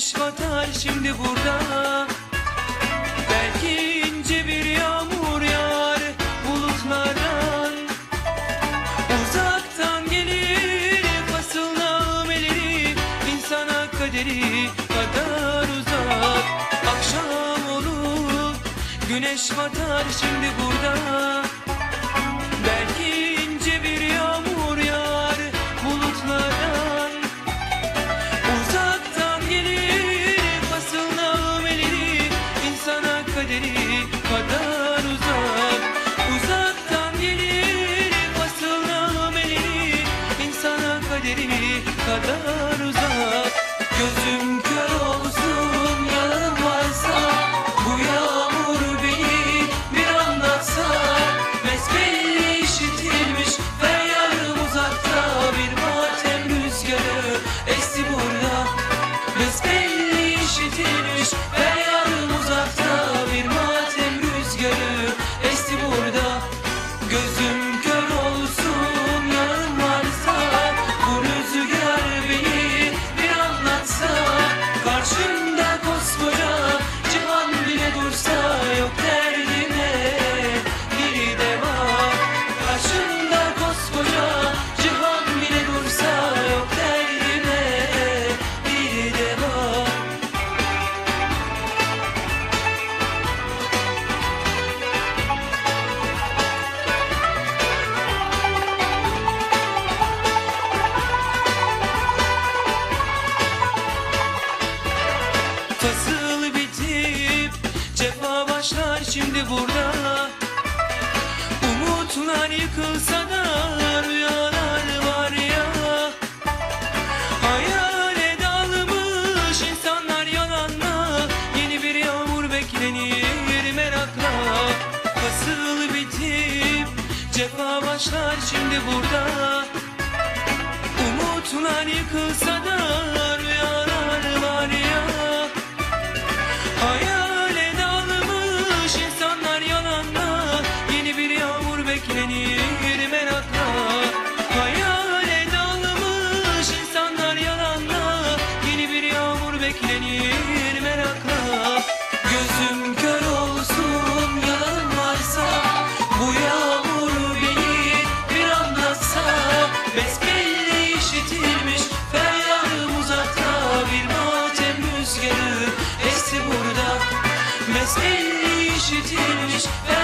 Güneş batar şimdi burada. Belki ince bir yağmur yağar bulutlardan Uzaktan gelir fasılnağım elleri insana kaderi kadar uzak. Akşam olur güneş batar şimdi burada kaderi kadar uzak. Uzaktan gelir elleri insana kaderi kadar Fasıl bitip cefa başlar şimdi burada. Umutlar yıkılsa da rüyalar var ya. Hayale dalmış insanlar yalanla Yeni bir yağmur beklenir merakla. Fasıl bitip cefa başlar şimdi burada. Umutlar yıkılsa da beklenir merakla. Gözüm kör olsun yalanın varsa Bu yağmur beni bir anlatsa. Besbelli işitilmiş feryadım uzakta Bir matem rüzgarı esti burada. Besbelli işitilmiş feryadım